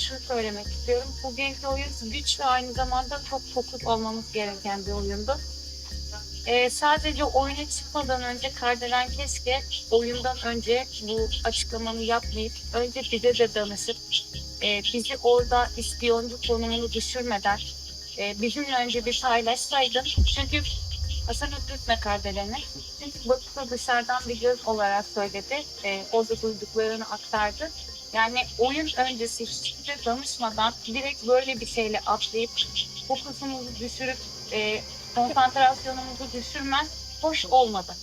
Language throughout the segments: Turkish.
şunu söylemek istiyorum. Bugünkü oyun güç ve aynı zamanda çok fokus olmamız gereken bir oyundu. Ee, sadece oyuna çıkmadan önce Kardelen keşke oyundan önce bu açıklamanı yapmayıp önce bize de danışıp e, bizi orada ispiyoncu konumunu düşürmeden e, bizimle önce bir paylaşsaydın. Çünkü Hasan Ötürtme Kardelen'i çünkü Batı'da dışarıdan bir göz olarak söyledi. E, orada duyduklarını aktardı. Yani oyun öncesi hiç bize danışmadan direkt böyle bir şeyle atlayıp fokusumuzu düşürüp e, konsantrasyonumuzu düşürmen hoş olmadı.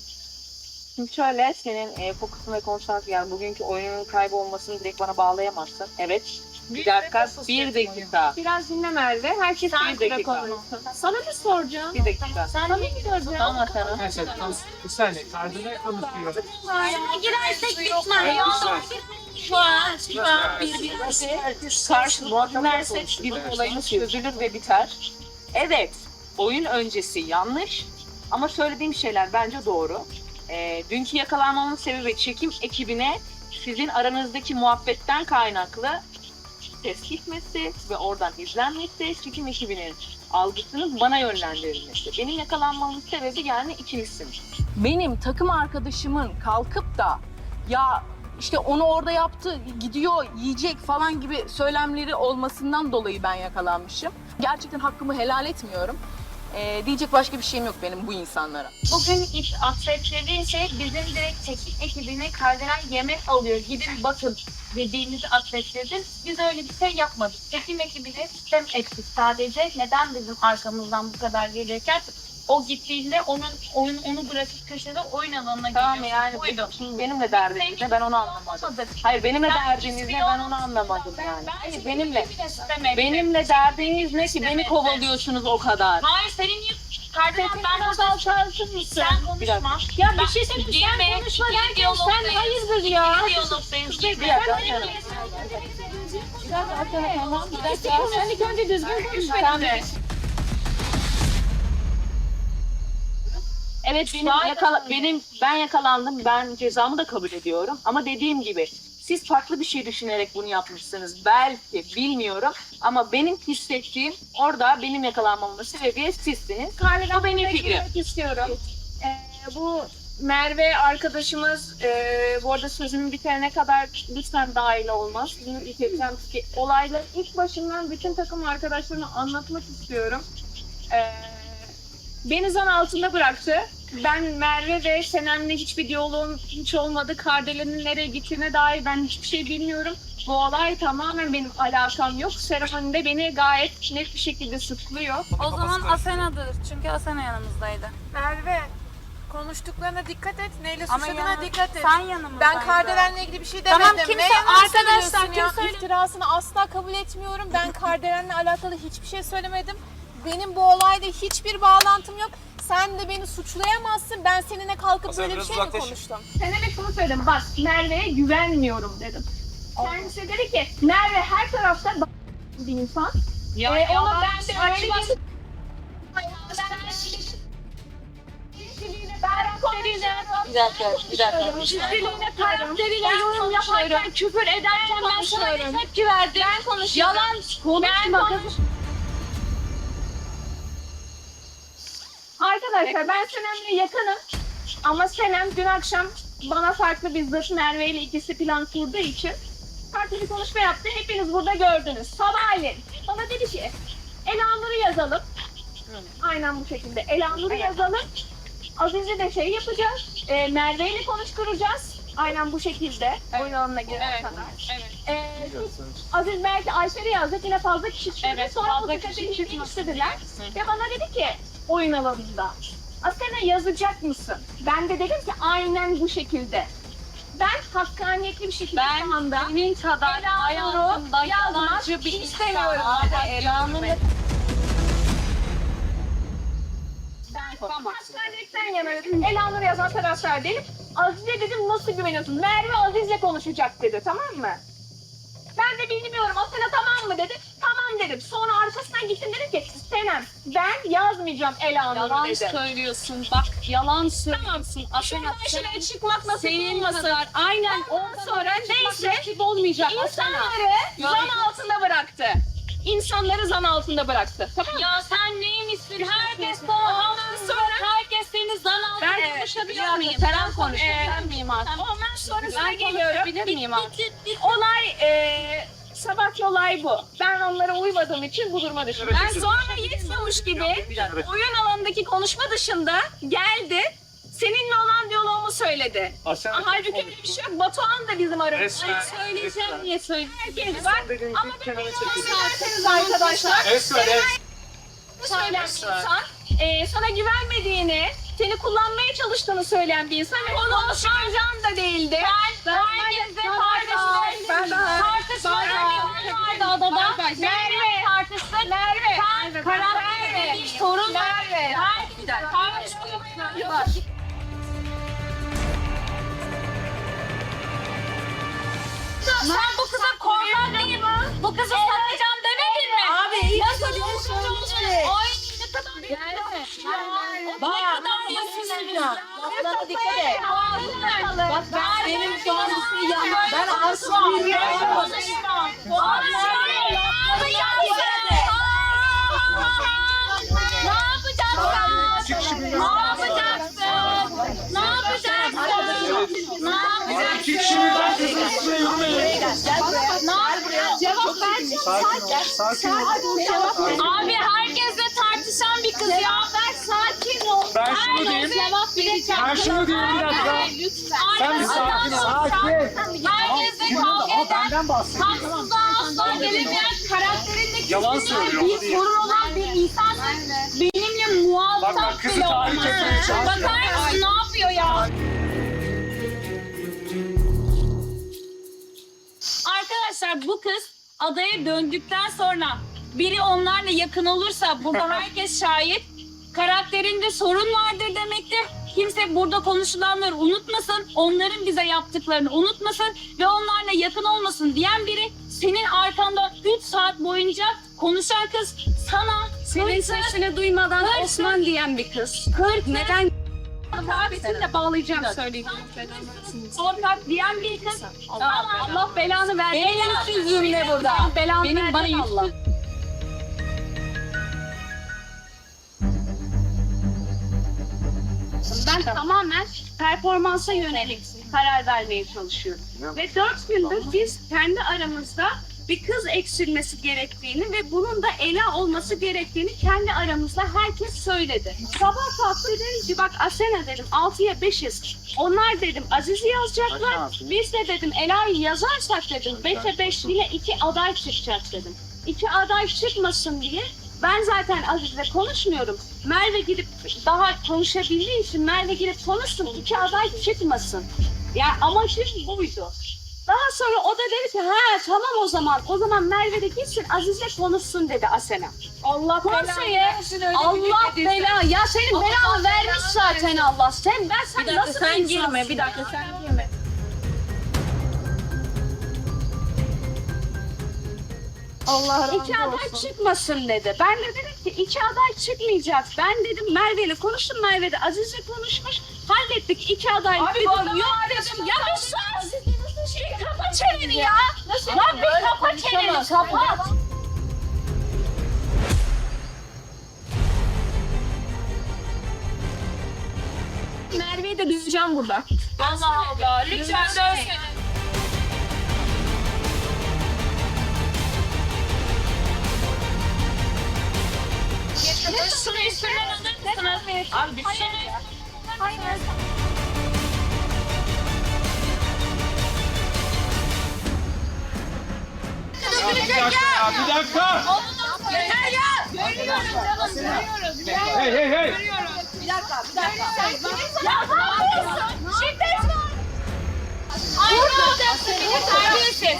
Şimdi şöyle senin e, fokusun ve konsantre yani bugünkü oyunun kaybolmasını direkt bana bağlayamazsın. Evet. Bir dakika, bir dakika. Biraz dinle Merve. Herkes Sen bir dakika. konuşsun. Sana ne soracağım? Bir dakika. Sen ne diyorsun? Tamam sana. Neyse, tam bir saniye. Kardinal konuşuyor. Şimdi girersek bitmez. Evet, güzel. Şu an, şu an birbirimize karşı dinlersek bizim olayımız çözülür ve biter. Evet, oyun öncesi yanlış ama söylediğim şeyler bence doğru. Ee, dünkü yakalanmamın sebebi çekim ekibine sizin aranızdaki muhabbetten kaynaklı ses gitmesi ve oradan izlenmesi, çekim ekibinin algısının bana yönlendirilmesi. Benim yakalanmamın sebebi yani ikincisiniz. Benim takım arkadaşımın kalkıp da ya işte onu orada yaptı, gidiyor, yiyecek falan gibi söylemleri olmasından dolayı ben yakalanmışım. Gerçekten hakkımı helal etmiyorum. Ee, diyecek başka bir şeyim yok benim bu insanlara. Bugün ilk atfetlediğin şey bizim direkt çekim ekibine kardinal yemek alıyor. Gidin bakın dediğimizi atfetledin. Biz öyle bir şey yapmadık. Çekim ekibine sistem ettik sadece. Neden bizim arkamızdan bu kadar gelirken o gittiğinde onun oyun onu bırakıp köşede oyun alanına Tamam geliyorsun. yani Buydu. benimle derdiniz ne ben onu anlamadım. Hayır benimle Ben derdiniz ne ben onu anlamadım yani. Hayır benimle. Benimle derdiniz ne ki beni kovalıyorsunuz o kadar. Hayır senin niye kardinal ben burada Çalsın mısın? sen dakika. konuşma. Ya bir şey söyleyeyim sen konuşma derken sen hayırdır ya? Bir diyalogdayız. Bir dakika. Tamam bir dakika. Sen ilk önce düzgün konuş benimle. Evet benim, yakala, benim ben yakalandım. Ben cezamı da kabul ediyorum. Ama dediğim gibi siz farklı bir şey düşünerek bunu yapmışsınız. Belki bilmiyorum. Ama benim hissettiğim orada benim yakalanmamın sebebi sizsiniz. Bu benim fikrim. İstiyorum. Ee, bu Merve arkadaşımız e, bu arada sözümün bitene kadar lütfen dahil olmaz. Bunu diyeceğim ki olayları ilk başından bütün takım arkadaşlarına anlatmak istiyorum. Ee, beni zan altında bıraktı. Ben Merve ve Senem'le hiçbir diyaloğum hiç olmadı. Kardelen'in nereye gittiğine dair ben hiçbir şey bilmiyorum. Bu olay tamamen benim alakam yok. Seremonide beni gayet net bir şekilde sıklıyor. O zaman Asena'dır. Çünkü Asena yanımızdaydı. Merve, konuştuklarına dikkat et. Neyle Ama suçladığına yanım- dikkat et. Sen yanımızdaydın. Ben Kardelen'le ilgili bir şey demedim. Tamam, kimse- Ne yalan arkadaşlar, söylüyorsun kim ya? söyle- İftirasını asla kabul etmiyorum. Ben Kardelen'le alakalı hiçbir şey söylemedim. Benim bu olayda hiçbir bağlantım yok. Sen de beni suçlayamazsın. Ben seninle kalkıp böyle bir şey mi konuştum? Sen evet bunu söyledim. Bak Merve'ye güvenmiyorum dedim. Kendisi dedi ki Merve her tarafta b- bir insan. Ya, Ee, onu yalan ben de öyle bir... Bir dakika, bir dakika. Kişiliğine, karakterine yorum yaparken, küfür ederken ben sana bir tepki verdim. Ben konuşuyorum. Yalan konuşma Arkadaşlar ben Senem'le yakınım. Ama Senem dün akşam bana farklı bizzat Merve ile ikisi plan kurduğu için farklı bir konuşma yaptı. Hepiniz burada gördünüz. Sabahleyin bana dedi ki Elanur'u yazalım. Aynen bu şekilde. Elanur'u yazalım. Aziz'i de şey yapacağız. E, Merve ile konuşturacağız. Aynen bu şekilde. Oyun alanına girene Evet. kadar. Evet. E, Aziz belki Ayşe'yi yazdı. Yine fazla kişi çıktı. Evet, Sonra fazla kişi dikkatini çıkmasın. istediler. Ve bana dedi ki oyun alanında. Asena yazacak mısın? Ben de dedim ki aynen bu şekilde. Ben hakkaniyetli bir şekilde Ben şu anda senin kadar hayatımda yalancı bir istemiyorum. Elanur'u Hakkaniyetten yanarım. Elanur yazan taraftar değilim. Aziz'e dedim nasıl güveniyorsun? Merve Aziz'le konuşacak dedi tamam mı? Ben de bilmiyorum. Asena tamam mı dedi. Tamam dedim. Sonra arkasından gittim dedim ki Senem ben yazmayacağım Yalan dedim. söylüyorsun. Bak yalan söylüyorsun. Asena Şuradan şuraya çıkmak nasip senin olmasın. kadar aynen Ondan sonra neyse nasip olmayacak insanları zan altında bıraktı. İnsanları zan altında bıraktı. Tamam? Ya sen neymişsin? Herkes sana sonra herkes seni zan altında Ben konuşabilir miyim? Sen konuş. Ee, Sen mimar. Ondan sonrasına Ben geliyorum. miyim artık? Olay eee sabahki olay bu. Ben onlara uymadığım için bu duruma düştüm. Ben sonra yetmiyormuş gibi oyun alanındaki konuşma dışında geldi. Seninle olan diyaloğumu söyledi. Asena Halbuki öyle bir şey yok. Batuhan da bizim aramızda. Resmen. Söyleyeceğim diye söyleyeceğim. Herkes var. Ama çekilin. dinlerseniz arkadaşlar. Esmer, es- söyleyen insan, eee, sana güvenmediğini, seni kullanmaya çalıştığını söyleyen bir insan ve onu hoşlanacağın da değildi. Ben herkesle tartıştım. Tartışmadım bir vardı adada. Merve tartıştık. Merve. Sen karakterinde bir sorun var. Merve. Herkes tartıştık. Sen bu kıza korkak değil mi? Bu kızı satacağım demedin mi? Abi iyi Nasıl Ay Ne kadar yazıyorsun. Laflarına dikkat et. Bak ben benim şu an bir yan- ben arsız bir? Ne yapacaksın? İki kişi birden kızın üstüne yürümeyin. Cevap ver. Sakin ol. Sakin ol. Abi herkesle tartışan bir kız ya. Ben sakin ol. Ben şunu diyeyim. Cevap vereceğim. Ben şunu diyeyim bir dakika. Sen bir sakin ol. Sakin. Herkesle kavga eden, benden bahsediyor. haksızlığa asla gelemeyen karakterindeki Yalan söylüyor, bir sorun olan bir insansın. Benimle Bak, bak, muhatap kızı bile tahrik olmaz. Bakar mısın ne yapıyor ya? Arkadaşlar bu kız adaya döndükten sonra biri onlarla yakın olursa burada herkes şahit. Karakterinde sorun vardır demektir. Kimse burada konuşulanları unutmasın. Onların bize yaptıklarını unutmasın ve onlarla yakın olmasın diyen biri senin arkanda 3 saat boyunca konuşan kız sana Senin sesini duymadan Hırsız. Osman diyen bir kız. kırk Neden? Davetini bağlayacağım söyleyeyim. ortak diyen bir kız. Ama Allah belanı versin. Benim Yüz cümle burada. Benim bana versin Ben tamamen performansa yönelik karar vermeye çalışıyorum. Ve dört gündür biz kendi aramızda bir kız eksilmesi gerektiğini ve bunun da Ela olması gerektiğini kendi aramızda herkes söyledi. Sabah kalktı dedim ki bak Asena dedim 6'ya 5'iz. Onlar dedim Aziz'i yazacaklar. Biz de dedim Ela'yı yazarsak dedim 5'e 5 yine iki aday çıkacak dedim. İki aday çıkmasın diye ben zaten Aziz'le konuşmuyorum. Merve gidip daha konuşabildiği için Merve gidip konuşsun. iki aday çıkmasın. Yani amacım buydu. Daha sonra o da dedi ki ha tamam o zaman. O zaman Merve de gitsin Aziz'le konuşsun dedi Asena. Allah Konseye Allah bela ya senin belanı vermiş zaten Allah. Sen ben sen Bir dakika nasıl sen girme. Bir ya? dakika sen girme. Allah İki aday çıkmasın dedi. Ben de dedim ki iki aday çıkmayacak. Ben dedim Merve'yle konuştum. Merve de Aziz'le konuşmuş. Hallettik iki aday. Abi dedim, bu adam yok dedim. Ya bir sus. Bir kapa çeneni ya. Lan bir kapa çeneni. Kapat. Merve'yi de düzeceğim burada. Allah Allah. Lütfen dönsene. Mısınız? Abi bir şey Hayır. Bir dakika ya, bir dakika. Yeter ya. Görüyorum canım, görüyorum. Hey hey hey. Ya ne yapıyorsun? Şiddet var. Ay ne olacaksın? Bir terbiyesiz.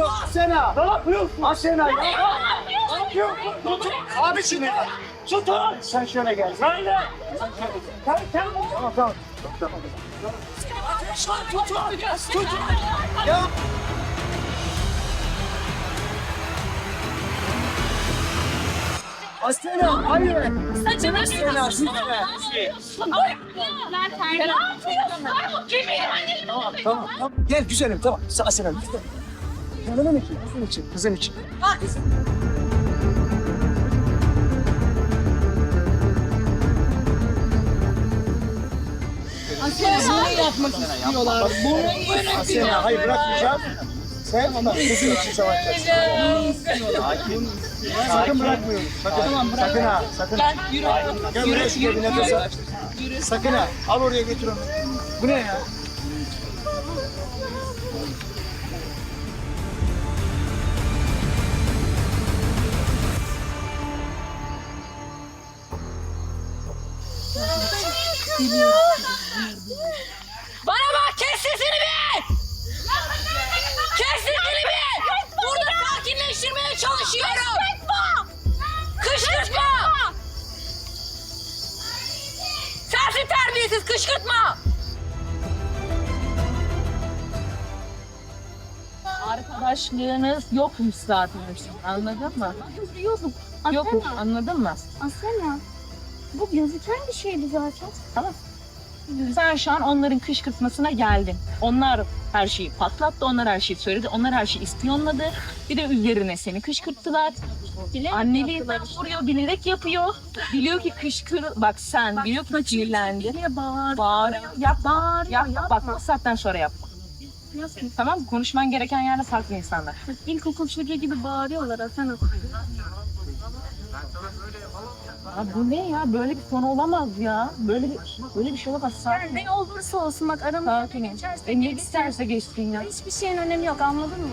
Asena. Ne yapıyorsun? Asena ya. Ne yapıyorsun? Tut. Abi şimdi. Tut. Sen şöyle gel. Hayır. Sen şöyle gel. Gel gel. Tamam tamam. Tamam. Tut tut. Tut. Ya. Asena hayır. Saçını Asena lütfen. Yapıyorsun? Tamam tamam. Gel güzelim tamam. Asena lütfen. Canımın için, kızın için, kızın için. Bak. Asena hayır bırakmayacağım. Sen ama kızın için savaşacaksın. Sakin. Sakın bırakmıyorum. Sakın. Sakın ha. Sakın. Yürü. Gel buraya şuraya bir nefes al. Sakın ha. Al oraya götür onu. Bu ne ya? Kışkırtma! Arkadaşlığınız yokmuş zaten. Anladın mı? Yokuk. Yok anladın mı? Asena. Bu gözüken bir şeydi zaten. Sen şu an onların kışkırtmasına geldin. Onlar her şeyi patlattı, onlar her şeyi söyledi, onlar her şeyi ispiyonladı. Bir de üzerine seni kışkırttılar. Anneliğinden vuruyor, bilerek yapıyor. Biliyor ki kışkır... Bak sen biliyor ki sinirlendi. Bağır. Bağırıyor. Yap, bağır. Yap, bak bu saatten sonra yapma. Tamam mı? Konuşman gereken yerde farklı insanlar. İlkokul çocuğu gibi bağırıyorlar Asena. Ya bu ne ya? Böyle bir konu olamaz ya. Böyle bir böyle bir şey olamaz. Sakin. Ne olursa olsun bak aramızda Sakin ol. geçerse E ne geçsin. isterse geçsin ya. Hiçbir şeyin önemi yok anladın mı?